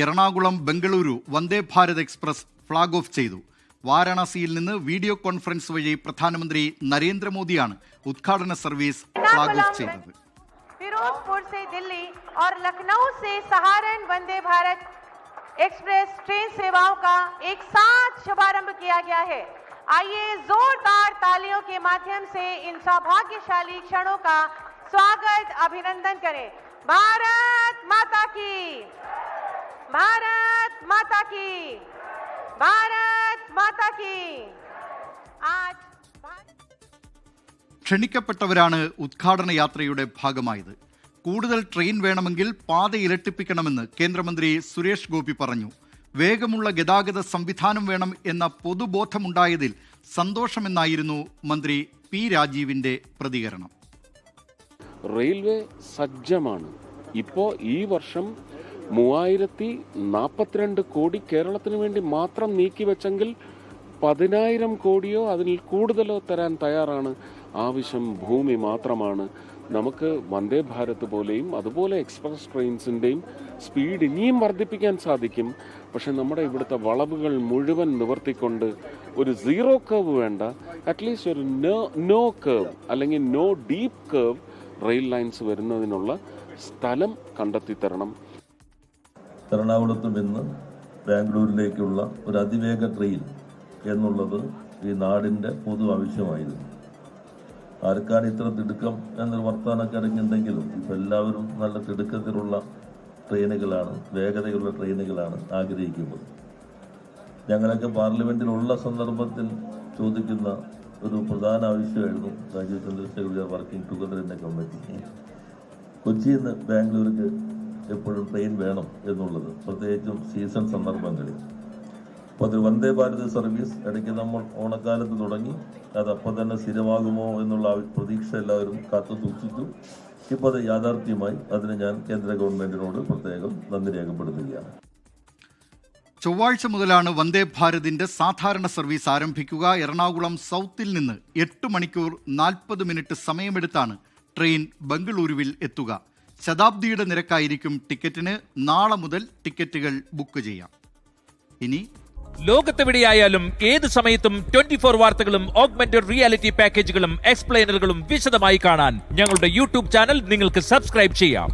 Ernakulam Bengaluru Vande Bharat express flag off ചെയ്തു വാരാണസിയിൽ നിന്ന് വീഡിയോ കോൺഫറൻസ് വഴി പ്രധാനമന്ത്രി നരേന്ദ്രമോദിയാണ് ഉദ്ഘാടന സർവീസ് ഫ്ളാഗ് ഓഫ് ചെയ്തത് फिरोजपुर से दिल्ली और लखनऊ से सहारन वंदे भारत एक्सप्रेस ट्रेन सेवाओं का एक साथ शुभारंभ किया गया है आइए जोरदार तालियों के माध्यम से इन सौभाग्यशाली क्षणों का स्वागत अभिनंदन करें भारत माता की भारत माता की भारत माता की आज भारत ക്ഷണിക്കപ്പെട്ടവരാണ് ഉദ്ഘാടന യാത്രയുടെ ഭാഗമായത് കൂടുതൽ ട്രെയിൻ വേണമെങ്കിൽ പാത ഇരട്ടിപ്പിക്കണമെന്ന് കേന്ദ്രമന്ത്രി സുരേഷ് ഗോപി പറഞ്ഞു വേഗമുള്ള ഗതാഗത സംവിധാനം വേണം എന്ന പൊതുബോധമുണ്ടായതിൽ സന്തോഷമെന്നായിരുന്നു മന്ത്രി പി രാജീവിന്റെ പ്രതികരണം റെയിൽവേ സജ്ജമാണ് ഇപ്പോൾ ഈ വർഷം മൂവായിരത്തി നാൽപ്പത്തിരണ്ട് കോടി കേരളത്തിന് വേണ്ടി മാത്രം നീക്കിവെച്ചെങ്കിൽ പതിനായിരം കോടിയോ അതിൽ കൂടുതലോ തരാൻ തയ്യാറാണ്. ആവശ്യം ഭൂമി മാത്രമാണ്. നമുക്ക് വന്ദേ ഭാരത് പോലെയും അതുപോലെ എക്സ്പ്രസ് ട്രെയിൻസിന്റെയും സ്പീഡ് ഇനിയും വർദ്ധിപ്പിക്കാൻ സാധിക്കും. പക്ഷെ നമ്മുടെ ഇവിടുത്തെ വളവുകൾ മുഴുവൻ നിവർത്തിക്കൊണ്ട് ഒരു സീറോ കർവ് വേണ്ട. അറ്റ്ലീസ്റ്റ് ഒരു നോ നോ കർവ് അല്ലെങ്കിൽ no deep curve rail lines വരുന്നതിനുള്ള സ്ഥലം കണ്ടെത്തി തരണം എറണാകുളത്ത് നിന്ന് ബാംഗ്ലൂരിലേക്കുള്ള ഒരു അതിവേഗ ട്രെയിൻ എന്നുള്ളത് ഈ നാടിന്റെ പൊതു ആവശ്യമായിരുന്നു. ആർക്കാണ് ഇത്ര തിടുക്കം എന്നൊരു വർത്തമാനമൊക്കെ ഇറങ്ങിയിട്ടുണ്ടെങ്കിലും ഇപ്പം എല്ലാവരും നല്ല തിടുക്കത്തിലുള്ള ട്രെയിനുകളാണ് വേഗതയുള്ള ട്രെയിനുകളാണ് ആഗ്രഹിക്കുന്നത്. ഞങ്ങളൊക്കെ പാർലമെന്റിലുള്ള സന്ദർഭത്തിൽ ചോദിക്കുന്ന ഒരു പ്രധാന ആവശ്യമായിരുന്നു രാജീവ് ചന്ദ്രശേഖർ വർക്കിംഗ് ടുഗദർ എന്ന കമ്മിറ്റി. കൊച്ചിയിൽ നിന്ന് ബാംഗ്ലൂർക്ക് എപ്പോഴും ട്രെയിൻ വേണം എന്നുള്ളത്. പ്രത്യേകിച്ചും സീസൺ സന്ദർഭങ്ങളിൽ. അപ്പോൾ അത് വന്ദേ ഭാരത് സർവീസ് ഇടയ്ക്ക് നമ്മൾ ഓണക്കാലത്ത് തുടങ്ങി. അത് അപ്പോൾ തന്നെ സ്ഥിരമാകുമോ എന്നുള്ള പ്രതീക്ഷ എല്ലാവരും കാത്തു സൂക്ഷിച്ചു. ഇപ്പോൾ അത് യാഥാർത്ഥ്യമായി അതിന് ഞാൻ കേന്ദ്ര ഗവൺമെന്റിനോട് പ്രത്യേകം നന്ദി രേഖപ്പെടുത്തുകയാണ്. ചൊവ്വാഴ്ച മുതലാണ് വന്ദേ ഭാരതിന്റെ സാധാരണ സർവീസ് ആരംഭിക്കുക. എറണാകുളം സൗത്തിൽ നിന്ന് എട്ട് മണിക്കൂർ നാൽപ്പത് മിനിറ്റ് സമയമെടുത്താണ് ട്രെയിൻ ബംഗളൂരുവിൽ എത്തുക. ശതാബ്ദിയുടെ നിരക്കായിരിക്കും ടിക്കറ്റിന് നാളെ മുതൽ ടിക്കറ്റുകൾ ബുക്ക് ചെയ്യാം. ഇനി ലോകത്തെവിടെയായാലും ഏത് സമയത്തും ട്വന്റി ഫോർ വാർത്തകളും ഓഗ്മെന്റഡ് റിയാലിറ്റി പാക്കേജുകളും എക്സ്പ്ലെയിനറുകളും വിശദമായി കാണാൻ ഞങ്ങളുടെ യൂട്യൂബ് ചാനൽ നിങ്ങൾക്ക് സബ്സ്ക്രൈബ് ചെയ്യാം.